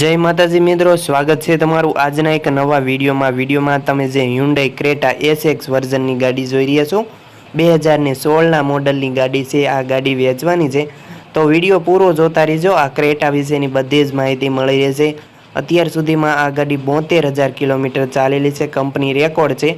જય માતાજી મિત્રો, સ્વાગત છે તમારું આજના એક નવા વિડીયોમાં. વિડીયોમાં તમે જે હ્યુન્ડાઈ ક્રેટા એસ એક્સ વર્ઝનની ગાડી જોઈ રહ્યા છો, બે હજારને સોળના મોડલની ગાડી છે, આ ગાડી વેચવાની છે. તો વીડિયો પૂરો જોતા રહેજો, આ ક્રેટા વિશેની બધી જ માહિતી મળી રહેશે. અત્યાર સુધીમાં આ ગાડી બોતેર હજાર કિલોમીટર ચાલેલી છે, કંપની રેકોર્ડ છે.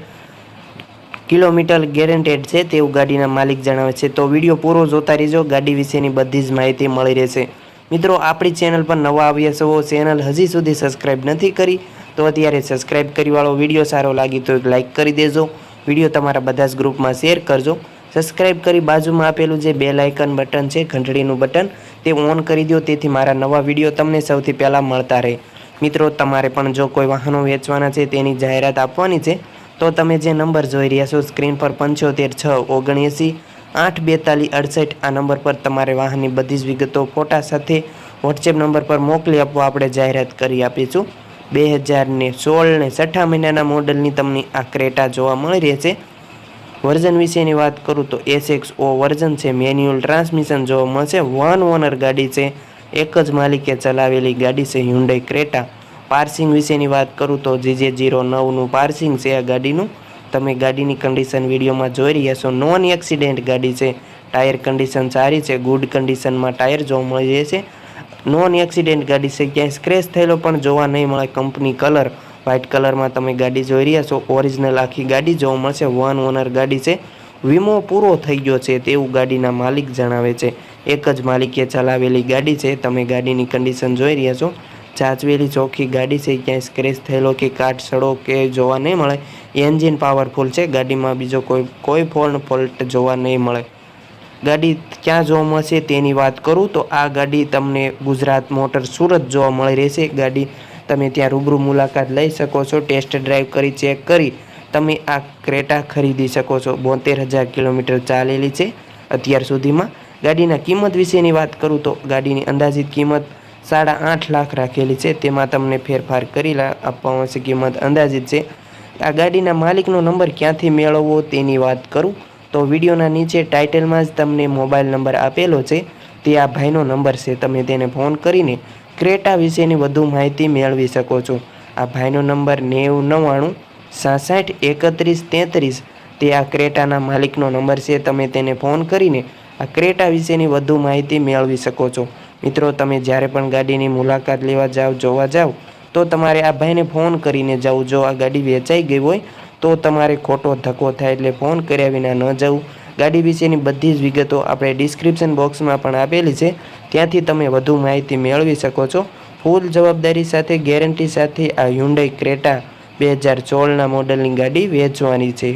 કિલોમીટર ગેરંટેડ છે તેવું ગાડીના માલિક જણાવે છે. તો વીડિયો પૂરો જોતા રહેજો, ગાડી વિશેની બધી જ માહિતી મળી રહેશે. મિત્રો, આપણી ચેનલ પર નવા આવ્યા છો ચેનલ હજી સુધી સબસ્ક્રાઈબ નથી કરી, તો અત્યારે સબસ્ક્રાઈબ કરીવાળો વીડિયો સારો લાગી તો એક લાઇક કરી દેજો. વીડિયો તમારા બધા જ ગ્રુપમાં શેર કરજો. સબસ્ક્રાઇબ કરી બાજુમાં આપેલું જે બેલ આઇકન બટન છે, ઘંટડીનું બટન તે ઓન કરી દો, તેથી મારા નવા વીડિયો તમને સૌથી પહેલાં મળતા રહે. મિત્રો, તમારે પણ જો કોઈ વાહનો વેચવાના છે, તેની જાહેરાત આપવાની છે, તો તમે જે નંબર જોઈ રહ્યા છો સ્ક્રીન પર પંચોતેર છ ઓગણએંસી આઠ બેતાલીસ અડસઠ આ નંબર પર તમારે વાહનની બધી જ વિગતો ફોટા સાથે વોટ્સએપ નંબર પર મોકલી આપવા આપણે જાહેરાત કરી આપીશું. બે હજારને સોળને છઠ્ઠા મહિનાના મોડલની તમને આ ક્રેટા જોવા મળી રહે છે વર્ઝન વિશેની વાત કરું તો એસ એક્સ ઓ વર્ઝન છે. મેન્યુઅલ ટ્રાન્સમિશન જોવા મળશે. વન ઓનર ગાડી છે. એક જ માલિકે ચલાવેલી ગાડી છે હ્યુન્ડાઈ ક્રેટા પાર્સિંગ વિશેની વાત કરું તો જીજે જીરો નવનું પાર્સિંગ છે આ ગાડીનું. તમે ગાડીની કન્ડિશન વિડીયોમાં જોઈ રહ્યા છો. નોન એક્સિડેન્ટ ગાડી છે. ટાયર કન્ડિશન સારી છે. ગુડ કન્ડિશનમાં ટાયર જોવા મળી રહેશે નોન એક્સિડેન્ટ ગાડી છે. ક્યાંય સ્ક્રેચ થયેલો પણ જોવા નહીં મળે. કંપની કલર વ્હાઇટ કલરમાં તમે ગાડી જોઈ રહ્યા છો. ઓરિજિનલ આખી ગાડી જોવા મળશે. વન ઓનર ગાડી છે. વીમો પૂરો થઈ ગયો છે તેવું ગાડીના માલિક જણાવે છે. એક જ માલિકે ચલાવેલી ગાડી છે. તમે ગાડીની કન્ડિશન જોઈ રહ્યા છો. ચાચવેલી ચોખ્ખી ગાડી છે, ક્યાંય સ્ક્રેચ થયેલો કે કાટ સડો કે જોવા નહીં મળે. એન્જિન પાવરફુલ છે, ગાડીમાં બીજો કોઈ કોઈ ફોન ફોલ્ટ જોવા નહીં મળે. ગાડી ક્યાં જોવા મળશે તેની વાત કરું તો આ ગાડી તમને ગુજરાત મોટર સુરત જોવા મળી રહેશે. ગાડી તમે ત્યાં રૂબરૂ મુલાકાત લઈ શકો છો ટેસ્ટ ડ્રાઈવ કરી ચેક કરી તમે આ ક્રેટા ખરીદી શકો છો. બોતેર હજાર કિલોમીટર ચાલેલી છે અત્યાર સુધીમાં. ગાડીના કિંમત વિશેની વાત કરું તો ગાડીની અંદાજિત કિંમત સાડા આઠ લાખ રાખેલી છે. તેમાં તમને ફેરફાર કરી આપવામાં આવશે. કિંમત અંદાજિત છે. આ ગાડીના માલિકનો નંબર ક્યાંથી મેળવવો તેની વાત કરું? તો વિડીયોના નીચે ટાઇટલમાં જ તમને મોબાઈલ નંબર આપેલો છે. તે આ ભાઈનો નંબર છે. તમે તેને ફોન કરીને ક્રેટા વિશેની વધુ માહિતી મેળવી શકો છો. આ ભાઈનો નંબર નેવું નવ્વાણું, સાસઠ, એકત્રીસ, તેત્રીસ. તે આ ક્રેટાના માલિકનો નંબર છે. તમે તેને ફોન કરીને આ ક્રેટા વિશેની વધુ માહિતી મેળવી શકો છો. મિત્રો, તમે જ્યારે પણ ગાડીની મુલાકાત લેવા જાઓ જોવા જાઓ તો તમારે આ ભાઈને ફોન કરીને જવું. જો આ ગાડી વેચાઈ ગઈ હોય, તો તમારે ખોટો ધક્કો થાય એટલે ફોન કર્યા વિના ન જવું. ગાડી વિશેની બધી જ વિગતો આપણે ડિસ્ક્રિપ્શન બોક્સમાં પણ આપેલી છે. ત્યાંથી તમે વધુ માહિતી મેળવી શકો છો. ફૂલ જવાબદારી સાથે, ગેરંટી સાથે આ હ્યુન્ડાઈ ક્રેટા બે હજાર સોળના મોડલની ગાડી વેચવાની છે.